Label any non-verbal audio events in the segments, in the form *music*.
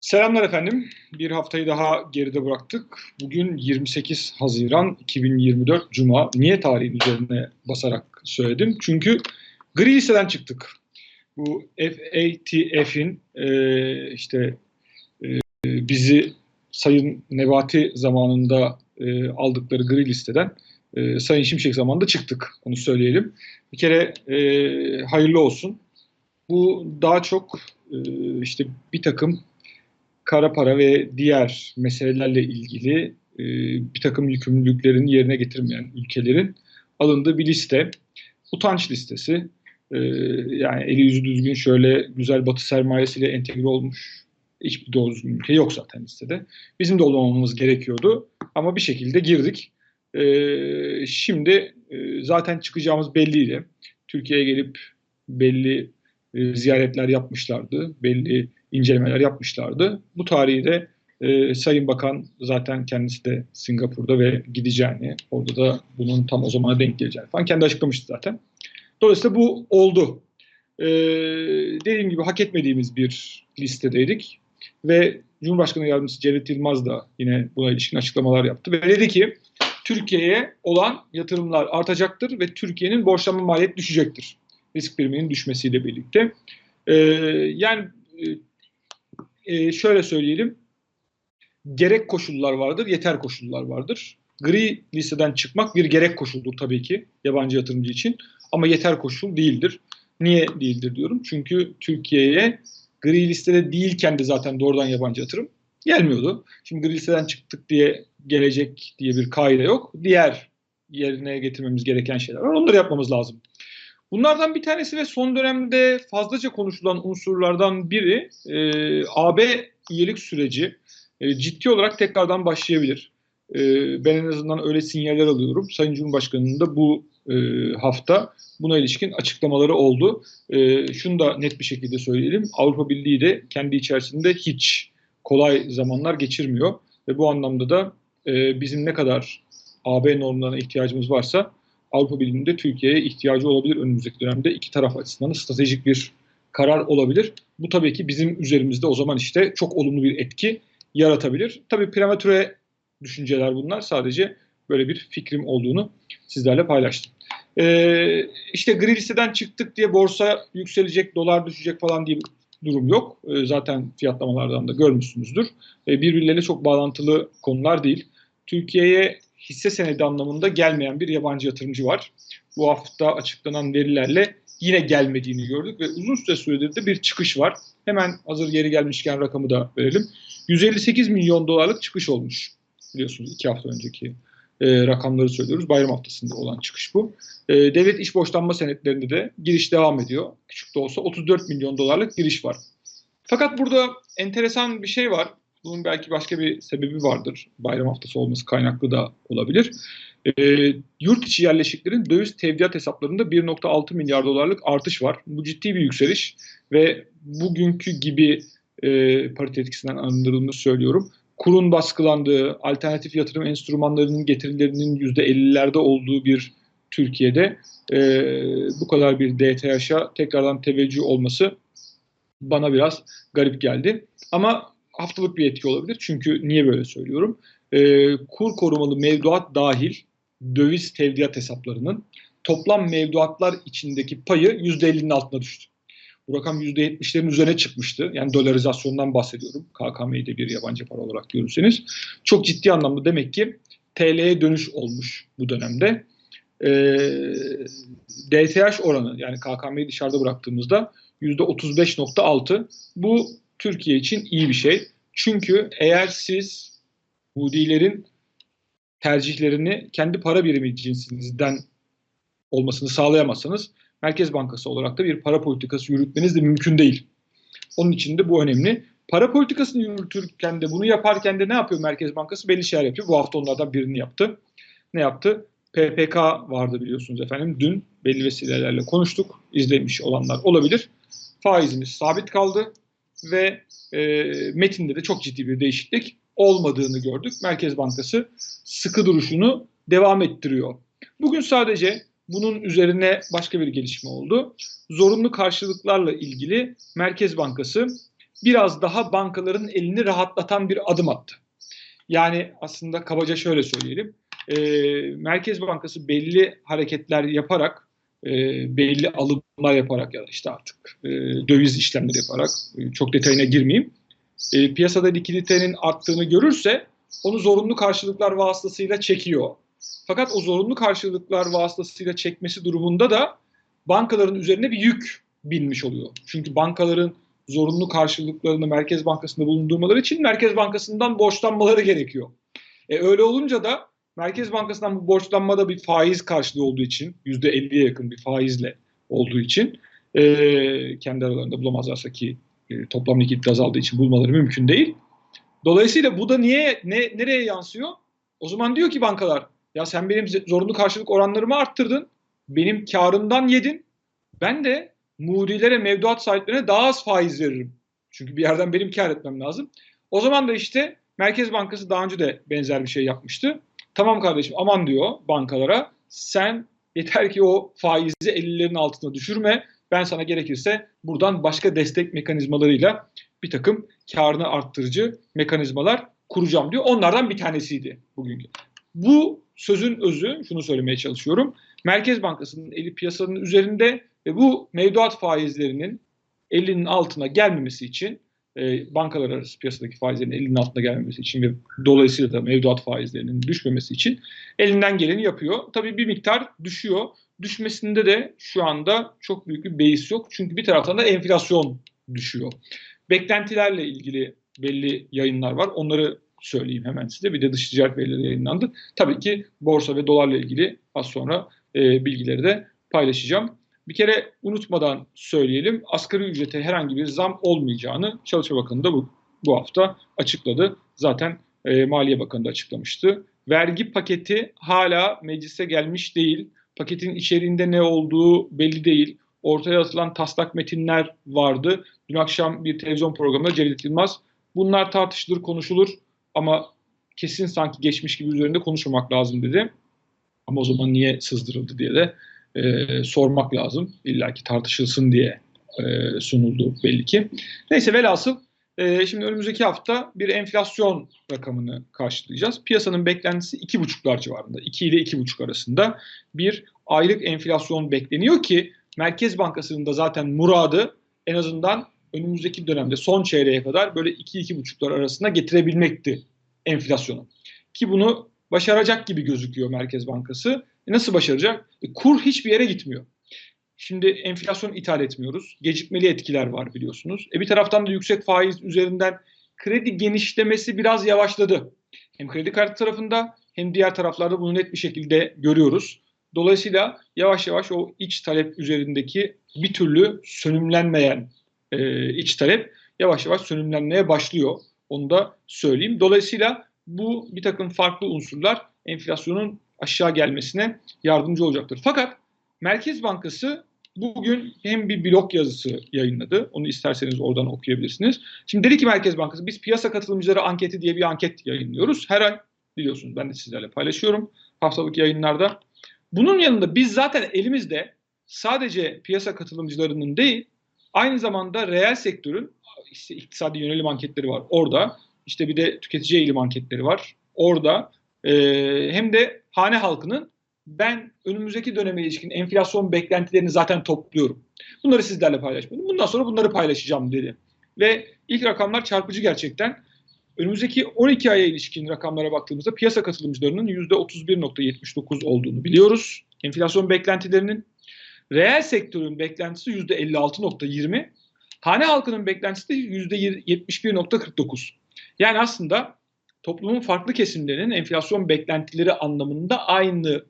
Selamlar efendim. Bir haftayı daha geride bıraktık. Bugün 28 Haziran 2024 Cuma. Niye tarihin üzerine basarak söyledim? Çünkü gri listeden çıktık. Bu FATF'in e, işte e, bizi Sayın Nebati zamanında e, aldıkları gri listeden e, Sayın Şimşek zamanında çıktık. Onu söyleyelim. Bir kere e, hayırlı olsun. Bu daha çok e, işte bir takım kara para ve diğer meselelerle ilgili e, bir takım yükümlülüklerin yerine getirmeyen ülkelerin alındığı bir liste. Utanç listesi. E, yani eli yüzü düzgün şöyle güzel batı sermayesiyle entegre olmuş hiçbir doğru düzgün ülke yok zaten listede. Bizim de olmamamız gerekiyordu ama bir şekilde girdik. E, şimdi e, zaten çıkacağımız belliydi. Türkiye'ye gelip belli e, ziyaretler yapmışlardı. Belli incelemeler yapmışlardı. Bu tarihi de e, Sayın Bakan zaten kendisi de Singapur'da ve gideceğini, orada da bunun tam o zamana denk geleceğini falan kendi açıklamıştı zaten. Dolayısıyla bu oldu. E, dediğim gibi hak etmediğimiz bir listedeydik ve Cumhurbaşkanı Yardımcısı Cevdet Yılmaz da yine buna ilişkin açıklamalar yaptı ve dedi ki Türkiye'ye olan yatırımlar artacaktır ve Türkiye'nin borçlanma maliyeti düşecektir. Risk priminin düşmesiyle birlikte. Ee, yani e, şöyle söyleyelim. Gerek koşullar vardır, yeter koşullar vardır. Gri listeden çıkmak bir gerek koşuldur tabii ki yabancı yatırımcı için ama yeter koşul değildir. Niye değildir diyorum? Çünkü Türkiye'ye gri listede değilken de zaten doğrudan yabancı yatırım gelmiyordu. Şimdi gri listeden çıktık diye gelecek diye bir kaide yok. Diğer yerine getirmemiz gereken şeyler var. Onları yapmamız lazım. Bunlardan bir tanesi ve son dönemde fazlaca konuşulan unsurlardan biri e, AB üyelik süreci e, ciddi olarak tekrardan başlayabilir. E, ben en azından öyle sinyaller alıyorum. Sayın Cumhurbaşkanı'nın da bu e, hafta buna ilişkin açıklamaları oldu. E, şunu da net bir şekilde söyleyelim. Avrupa Birliği de kendi içerisinde hiç kolay zamanlar geçirmiyor. Ve bu anlamda da e, bizim ne kadar AB normlarına ihtiyacımız varsa Avrupa Birliği'nde Türkiye'ye ihtiyacı olabilir önümüzdeki dönemde. iki taraf açısından stratejik bir karar olabilir. Bu tabii ki bizim üzerimizde o zaman işte çok olumlu bir etki yaratabilir. Tabii prematüre düşünceler bunlar. Sadece böyle bir fikrim olduğunu sizlerle paylaştım. Ee, işte gri listeden çıktık diye borsa yükselecek, dolar düşecek falan diye bir durum yok. Ee, zaten fiyatlamalardan da görmüşsünüzdür. Ee, birbirleriyle çok bağlantılı konular değil. Türkiye'ye hisse senedi anlamında gelmeyen bir yabancı yatırımcı var. Bu hafta açıklanan verilerle yine gelmediğini gördük ve uzun süre süredir de bir çıkış var. Hemen hazır geri gelmişken rakamı da verelim. 158 milyon dolarlık çıkış olmuş. Biliyorsunuz iki hafta önceki e, rakamları söylüyoruz. Bayram haftasında olan çıkış bu. E, devlet iş borçlanma senetlerinde de giriş devam ediyor. Küçük de olsa 34 milyon dolarlık giriş var. Fakat burada enteresan bir şey var. Bunun belki başka bir sebebi vardır. Bayram haftası olması kaynaklı da olabilir. E, yurt içi yerleşiklerin döviz tevdiat hesaplarında 1.6 milyar dolarlık artış var. Bu ciddi bir yükseliş ve bugünkü gibi e, parite etkisinden arındırıldığını söylüyorum. Kurun baskılandığı, alternatif yatırım enstrümanlarının getirilerinin %50'lerde olduğu bir Türkiye'de e, bu kadar bir DTH'a tekrardan teveccüh olması bana biraz garip geldi. Ama haftalık bir etki olabilir. Çünkü niye böyle söylüyorum? E, kur korumalı mevduat dahil döviz tevdiat hesaplarının toplam mevduatlar içindeki payı %50'nin altına düştü. Bu rakam %70'lerin üzerine çıkmıştı. Yani dolarizasyondan bahsediyorum. KKM'yi de bir yabancı para olarak görürseniz. Çok ciddi anlamda demek ki TL'ye dönüş olmuş bu dönemde. E, DTH oranı yani KKM'yi dışarıda bıraktığımızda %35.6. Bu Türkiye için iyi bir şey. Çünkü eğer siz Hudilerin tercihlerini kendi para birimi cinsinizden olmasını sağlayamazsanız Merkez Bankası olarak da bir para politikası yürütmeniz de mümkün değil. Onun için de bu önemli. Para politikasını yürütürken de bunu yaparken de ne yapıyor Merkez Bankası? Belli şeyler yapıyor. Bu hafta onlardan birini yaptı. Ne yaptı? PPK vardı biliyorsunuz efendim. Dün belli vesilelerle konuştuk. İzlemiş olanlar olabilir. Faizimiz sabit kaldı ve e, metinde de çok ciddi bir değişiklik olmadığını gördük. Merkez Bankası sıkı duruşunu devam ettiriyor. Bugün sadece bunun üzerine başka bir gelişme oldu. Zorunlu karşılıklarla ilgili Merkez Bankası biraz daha bankaların elini rahatlatan bir adım attı. Yani aslında kabaca şöyle söyleyelim. E, Merkez Bankası belli hareketler yaparak, e, belli alımlar yaparak ya da işte artık e, döviz işlemleri yaparak, e, çok detayına girmeyeyim, e, piyasada likiditenin arttığını görürse onu zorunlu karşılıklar vasıtasıyla çekiyor. Fakat o zorunlu karşılıklar vasıtasıyla çekmesi durumunda da bankaların üzerine bir yük binmiş oluyor. Çünkü bankaların zorunlu karşılıklarını Merkez Bankası'nda bulundurmaları için Merkez Bankası'ndan borçlanmaları gerekiyor. E öyle olunca da Merkez Bankası'ndan bu borçlanmada bir faiz karşılığı olduğu için %50'ye yakın bir faizle olduğu için e, kendi aralarında bulamazlarsa ki e, toplam likidite azaldığı için bulmaları mümkün değil. Dolayısıyla bu da niye ne, nereye yansıyor? O zaman diyor ki bankalar ya sen benim zorunlu karşılık oranlarımı arttırdın. Benim karımdan yedin. Ben de murilere, mevduat sahiplerine daha az faiz veririm. Çünkü bir yerden benim kar etmem lazım. O zaman da işte Merkez Bankası daha önce de benzer bir şey yapmıştı. Tamam kardeşim aman diyor bankalara sen yeter ki o faizi 50'lerin altına düşürme. Ben sana gerekirse buradan başka destek mekanizmalarıyla bir takım karını arttırıcı mekanizmalar kuracağım diyor. Onlardan bir tanesiydi bugünkü. Bu sözün özü, şunu söylemeye çalışıyorum. Merkez Bankası'nın eli piyasanın üzerinde ve bu mevduat faizlerinin elinin altına gelmemesi için e, bankalar arası piyasadaki faizlerin elinin altına gelmemesi için ve dolayısıyla da mevduat faizlerinin düşmemesi için elinden geleni yapıyor. Tabii bir miktar düşüyor. Düşmesinde de şu anda çok büyük bir beis yok. Çünkü bir taraftan da enflasyon düşüyor. Beklentilerle ilgili belli yayınlar var. Onları söyleyeyim hemen size. Bir de dış ticaret verileri yayınlandı. Tabii ki borsa ve dolarla ilgili az sonra e, bilgileri de paylaşacağım. Bir kere unutmadan söyleyelim asgari ücrete herhangi bir zam olmayacağını Çalışma Bakanı da bu, bu hafta açıkladı. Zaten e, Maliye Bakanı da açıklamıştı. Vergi paketi hala meclise gelmiş değil. Paketin içeriğinde ne olduğu belli değil. Ortaya atılan taslak metinler vardı. Dün akşam bir televizyon programında Cevdet Yılmaz bunlar tartışılır, konuşulur ama kesin sanki geçmiş gibi üzerinde konuşmamak lazım dedi. Ama o zaman niye sızdırıldı diye de e, sormak lazım. İlla ki tartışılsın diye e, sunuldu belli ki. Neyse velhasıl e, şimdi önümüzdeki hafta bir enflasyon rakamını karşılayacağız. Piyasanın beklentisi 2,5'lar civarında. 2 ile 2,5 arasında bir aylık enflasyon bekleniyor ki Merkez Bankası'nın da zaten muradı en azından önümüzdeki dönemde son çeyreğe kadar böyle 2-2,5'lar arasında getirebilmekti enflasyonu. Ki bunu başaracak gibi gözüküyor Merkez Bankası. E nasıl başaracak? E kur hiçbir yere gitmiyor. Şimdi enflasyon ithal etmiyoruz. Gecikmeli etkiler var biliyorsunuz. E bir taraftan da yüksek faiz üzerinden kredi genişlemesi biraz yavaşladı. Hem kredi kartı tarafında hem diğer taraflarda bunu net bir şekilde görüyoruz. Dolayısıyla yavaş yavaş o iç talep üzerindeki bir türlü sönümlenmeyen e, iç talep yavaş yavaş sönümlenmeye başlıyor. Onu da söyleyeyim. Dolayısıyla bu bir takım farklı unsurlar enflasyonun aşağı gelmesine yardımcı olacaktır. Fakat Merkez Bankası bugün hem bir blog yazısı yayınladı. Onu isterseniz oradan okuyabilirsiniz. Şimdi dedi ki Merkez Bankası biz piyasa katılımcıları anketi diye bir anket yayınlıyoruz. Her ay biliyorsunuz ben de sizlerle paylaşıyorum haftalık yayınlarda. Bunun yanında biz zaten elimizde sadece piyasa katılımcılarının değil aynı zamanda reel sektörün işte iktisadi yönelim anketleri var orada. İşte bir de tüketici eğilim anketleri var orada. Ee, hem de hane halkının ben önümüzdeki döneme ilişkin enflasyon beklentilerini zaten topluyorum. Bunları sizlerle paylaşmadım. Bundan sonra bunları paylaşacağım dedi. Ve ilk rakamlar çarpıcı gerçekten. Önümüzdeki 12 aya ilişkin rakamlara baktığımızda piyasa katılımcılarının %31.79 olduğunu biliyoruz. Enflasyon beklentilerinin. Reel sektörün beklentisi %56.20. Hane halkının beklentisi de %71.49. Yani aslında toplumun farklı kesimlerinin enflasyon beklentileri anlamında aynı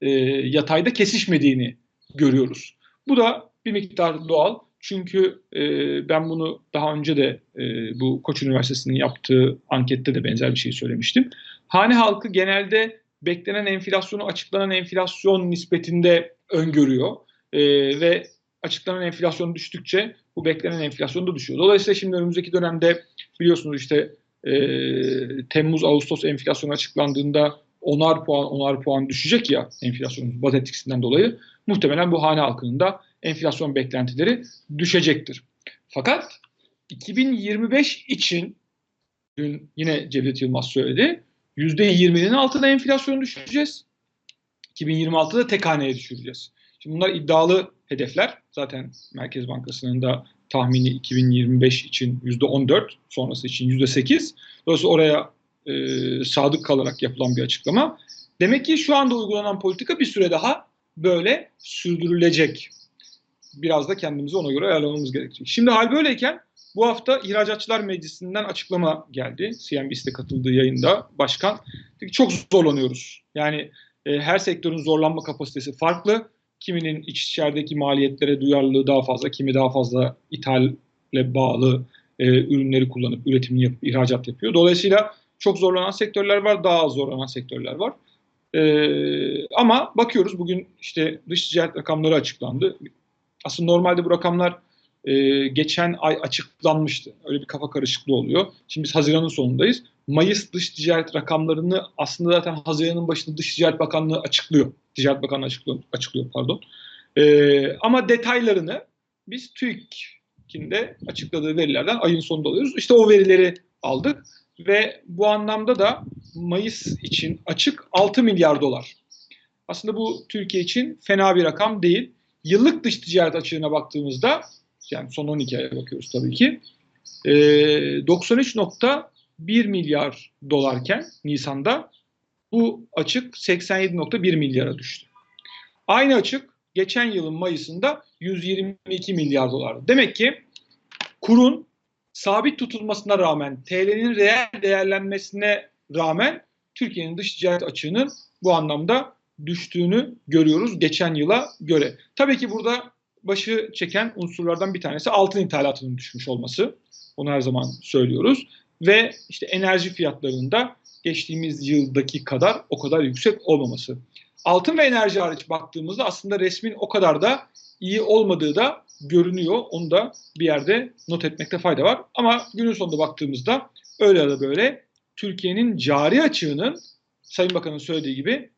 e, yatayda kesişmediğini görüyoruz. Bu da bir miktar doğal. Çünkü e, ben bunu daha önce de e, bu Koç Üniversitesi'nin yaptığı ankette de benzer bir şey söylemiştim. Hane halkı genelde beklenen enflasyonu açıklanan enflasyon nispetinde öngörüyor. E, ve açıklanan enflasyon düştükçe bu beklenen enflasyon da düşüyor. Dolayısıyla şimdi önümüzdeki dönemde biliyorsunuz işte e, Temmuz-Ağustos enflasyonu açıklandığında onar puan onar puan düşecek ya enflasyonun baz etkisinden dolayı muhtemelen bu hane halkının da enflasyon beklentileri düşecektir. Fakat 2025 için dün yine Cevdet Yılmaz söyledi. %20'nin altına enflasyon düşüreceğiz. 2026'da tek haneye düşüreceğiz. Şimdi bunlar iddialı hedefler. Zaten Merkez Bankası'nın da tahmini 2025 için %14, sonrası için %8. Dolayısıyla oraya e, sadık kalarak yapılan bir açıklama. Demek ki şu anda uygulanan politika bir süre daha böyle sürdürülecek. Biraz da kendimizi ona göre ayarlamamız gerekecek. Şimdi hal böyleyken bu hafta İhracatçılar Meclisi'nden açıklama geldi. CNBC'de katıldığı yayında başkan. Çok zorlanıyoruz. Yani e, her sektörün zorlanma kapasitesi farklı. Kiminin iç içerideki maliyetlere duyarlılığı daha fazla, kimi daha fazla ithale bağlı e, ürünleri kullanıp üretimini yapıp ihracat yapıyor. Dolayısıyla çok zorlanan sektörler var, daha az zorlanan sektörler var. Ee, ama bakıyoruz bugün işte dış ticaret rakamları açıklandı. Aslında normalde bu rakamlar e, geçen ay açıklanmıştı. Öyle bir kafa karışıklığı oluyor. Şimdi biz Haziran'ın sonundayız. Mayıs dış ticaret rakamlarını aslında zaten Haziran'ın başında Dış Ticaret Bakanlığı açıklıyor. Ticaret Bakanlığı açıklıyor, açıklıyor pardon. Ee, ama detaylarını biz TÜİK'in de açıkladığı verilerden ayın sonunda alıyoruz. İşte o verileri aldık ve bu anlamda da Mayıs için açık 6 milyar dolar. Aslında bu Türkiye için fena bir rakam değil. Yıllık dış ticaret açığına baktığımızda yani son 12 aya bakıyoruz tabii ki. E, 93.1 milyar dolarken Nisan'da bu açık 87.1 milyara düştü. Aynı açık geçen yılın Mayıs'ında 122 milyar dolardı. Demek ki kurun sabit tutulmasına rağmen TL'nin reel değerlenmesine rağmen Türkiye'nin dış ticaret açığının bu anlamda düştüğünü görüyoruz geçen yıla göre. Tabii ki burada başı çeken unsurlardan bir tanesi altın ithalatının düşmüş olması. Onu her zaman söylüyoruz. Ve işte enerji fiyatlarında geçtiğimiz yıldaki kadar o kadar yüksek olmaması. Altın ve enerji hariç baktığımızda aslında resmin o kadar da iyi olmadığı da görünüyor. Onu da bir yerde not etmekte fayda var. Ama günün sonunda baktığımızda öyle ya da böyle Türkiye'nin cari açığının Sayın Bakan'ın söylediği gibi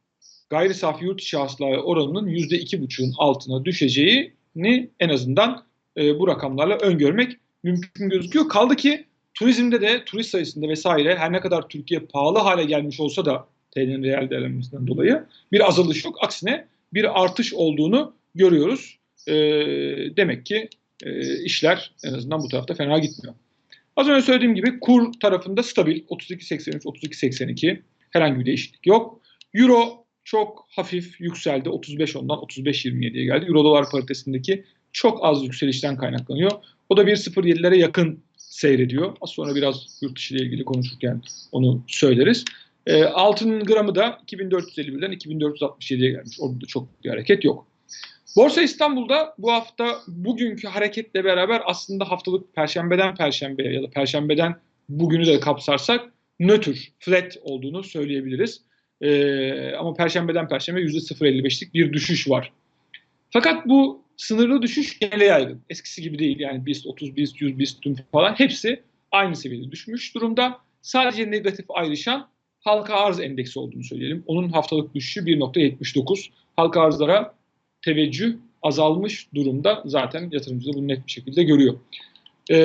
gayri safi yurt içi hasılaya oranının %2,5'un altına düşeceğini en azından e, bu rakamlarla öngörmek mümkün gözüküyor. Kaldı ki turizmde de turist sayısında vesaire her ne kadar Türkiye pahalı hale gelmiş olsa da TL'nin reel değerlenmesinden dolayı bir azalış yok. Aksine bir artış olduğunu görüyoruz. E, demek ki e, işler en azından bu tarafta fena gitmiyor. Az önce söylediğim gibi kur tarafında stabil 32.83 32.82 herhangi bir değişiklik yok. Euro çok hafif yükseldi. 35 ondan 35.27'ye geldi. Euro dolar paritesindeki çok az yükselişten kaynaklanıyor. O da 1.07'lere yakın seyrediyor. Az sonra biraz yurt dışı ile ilgili konuşurken onu söyleriz. E, altın gramı da 2451'den 2467'ye gelmiş. Orada da çok bir hareket yok. Borsa İstanbul'da bu hafta bugünkü hareketle beraber aslında haftalık perşembeden perşembeye ya da perşembeden bugünü de kapsarsak nötr, flat olduğunu söyleyebiliriz. Ee, ama perşembeden perşembe %0.55'lik bir düşüş var. Fakat bu sınırlı düşüş genele yaygın. Eskisi gibi değil yani BIST 30, BIST 100, BIST tüm falan hepsi aynı seviyede düşmüş durumda. Sadece negatif ayrışan halka arz endeksi olduğunu söyleyelim. Onun haftalık düşüşü 1.79. Halka arzlara teveccüh azalmış durumda. Zaten yatırımcı da bunu net bir şekilde görüyor. E,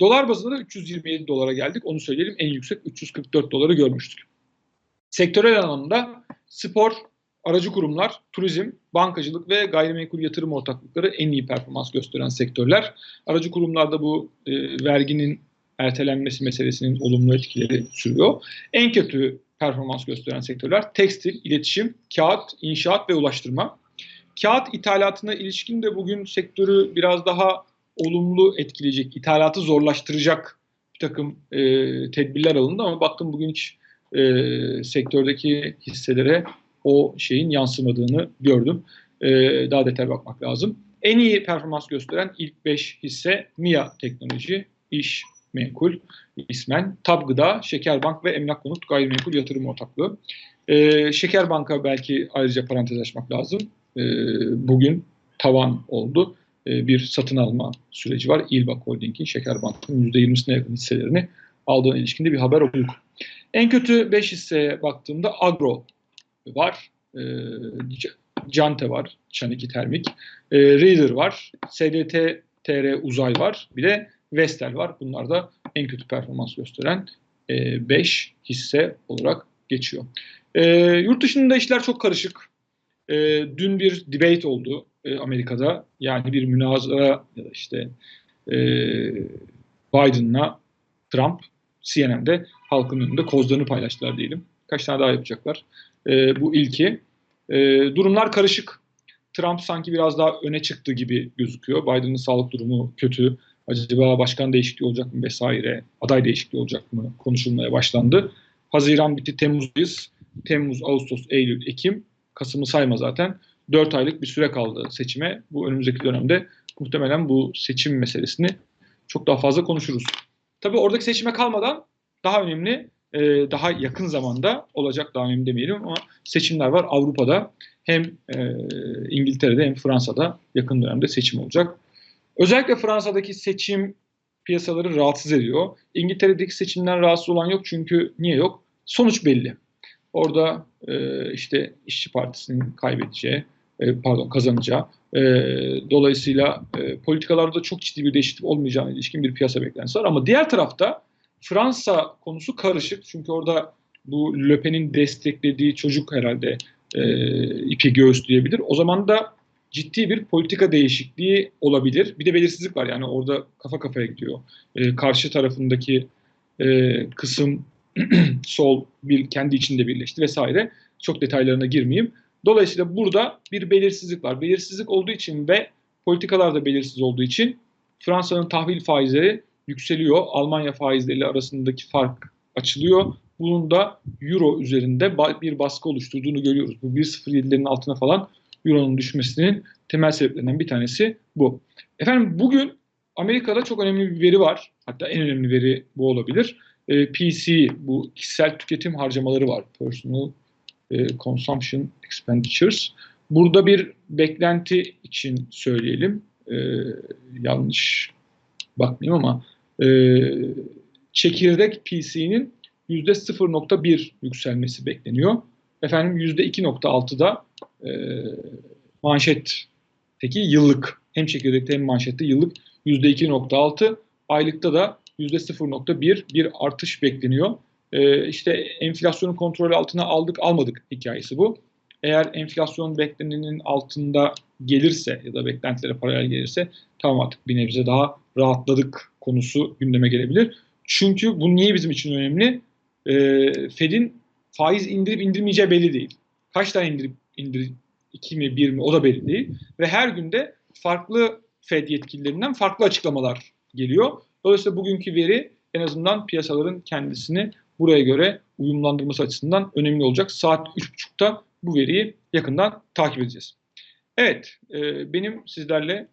dolar bazında da 327 dolara geldik. Onu söyleyelim. En yüksek 344 doları görmüştük. Sektörel anlamda spor, aracı kurumlar, turizm, bankacılık ve gayrimenkul yatırım ortaklıkları en iyi performans gösteren sektörler. Aracı kurumlarda bu e, verginin ertelenmesi meselesinin olumlu etkileri sürüyor. En kötü performans gösteren sektörler tekstil, iletişim, kağıt, inşaat ve ulaştırma. Kağıt ithalatına ilişkin de bugün sektörü biraz daha olumlu etkileyecek, ithalatı zorlaştıracak bir takım e, tedbirler alındı ama baktım bugün hiç e, sektördeki hisselere o şeyin yansımadığını gördüm. E, daha detaylı bakmak lazım. En iyi performans gösteren ilk 5 hisse MIA Teknoloji, İş, Menkul, İsmen, Tab Gıda, Şekerbank ve Emlak Konut Gayrimenkul Yatırım Ortaklığı. E, Şekerbank'a belki ayrıca parantez açmak lazım. E, bugün tavan oldu. E, bir satın alma süreci var. İlbak Holding'in Şekerbank'ın %20'sine yakın hisselerini aldığına ilişkinde bir haber okuduk. En kötü 5 hisseye baktığımda Agro var. E, Cante var. Çaniki Termik. E, Reader var. SDT TR Uzay var. Bir de Vestel var. Bunlar da en kötü performans gösteren 5 e, hisse olarak geçiyor. E, yurt dışında işler çok karışık. E, dün bir debate oldu e, Amerika'da. Yani bir münazara ya da işte e, Biden'la Trump CNN'de halkın önünde kozlarını paylaştılar diyelim. Kaç tane daha yapacaklar. E, bu ilki. E, durumlar karışık. Trump sanki biraz daha öne çıktı gibi gözüküyor. Biden'ın sağlık durumu kötü. Acaba başkan değişikliği olacak mı vesaire, aday değişikliği olacak mı konuşulmaya başlandı. Haziran bitti, Temmuz'dayız. Temmuz, Ağustos, Eylül, Ekim, Kasım'ı sayma zaten. 4 aylık bir süre kaldı seçime. Bu önümüzdeki dönemde muhtemelen bu seçim meselesini çok daha fazla konuşuruz. Tabii oradaki seçime kalmadan daha önemli, e, daha yakın zamanda olacak daha önemli demeyelim ama seçimler var Avrupa'da. Hem e, İngiltere'de hem Fransa'da yakın dönemde seçim olacak. Özellikle Fransa'daki seçim piyasaları rahatsız ediyor. İngiltere'deki seçimden rahatsız olan yok çünkü niye yok? Sonuç belli. Orada e, işte işçi partisinin kaybedeceği, e, pardon kazanacağı, e, dolayısıyla e, politikalarda çok ciddi bir değişiklik olmayacağına ilişkin bir piyasa beklentisi var. Ama diğer tarafta Fransa konusu karışık çünkü orada bu Le Pen'in desteklediği çocuk herhalde e, ipi göğüsleyebilir. O zaman da ciddi bir politika değişikliği olabilir. Bir de belirsizlik var yani orada kafa kafaya gidiyor. E, karşı tarafındaki e, kısım *clears throat* sol bir kendi içinde birleşti vesaire. Çok detaylarına girmeyeyim. Dolayısıyla burada bir belirsizlik var. Belirsizlik olduğu için ve politikalar da belirsiz olduğu için Fransa'nın tahvil faizleri yükseliyor. Almanya faizleriyle arasındaki fark açılıyor. Bunun da euro üzerinde bir baskı oluşturduğunu görüyoruz. Bu 1.07'lerin altına falan Euro'nun düşmesinin temel sebeplerinden bir tanesi bu. Efendim bugün Amerika'da çok önemli bir veri var. Hatta en önemli veri bu olabilir. E, PC bu kişisel tüketim harcamaları var. Personal e, Consumption Expenditures. Burada bir beklenti için söyleyelim. E, yanlış bakmayayım ama e, çekirdek PC'nin %0.1 yükselmesi bekleniyor. Efendim %2.6'da e, manşetteki yıllık hem çekirdekte hem manşette yıllık %2.6 aylıkta da %0.1 bir artış bekleniyor. E, işte enflasyonu kontrol altına aldık almadık hikayesi bu. Eğer enflasyon beklenenin altında gelirse ya da beklentilere paralel gelirse tamam artık bir nebze daha rahatladık konusu gündeme gelebilir. Çünkü bu niye bizim için önemli? E, Fed'in faiz indirip indirmeyeceği belli değil. Kaç tane indirip indir 2 mi 1 mi o da belli değil. Ve her günde farklı Fed yetkililerinden farklı açıklamalar geliyor. Dolayısıyla bugünkü veri en azından piyasaların kendisini buraya göre uyumlandırması açısından önemli olacak. Saat 3.30'da bu veriyi yakından takip edeceğiz. Evet, e, benim sizlerle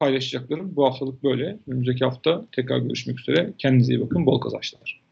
paylaşacaklarım bu haftalık böyle. Önümüzdeki hafta tekrar görüşmek üzere. Kendinize iyi bakın, bol kazançlar.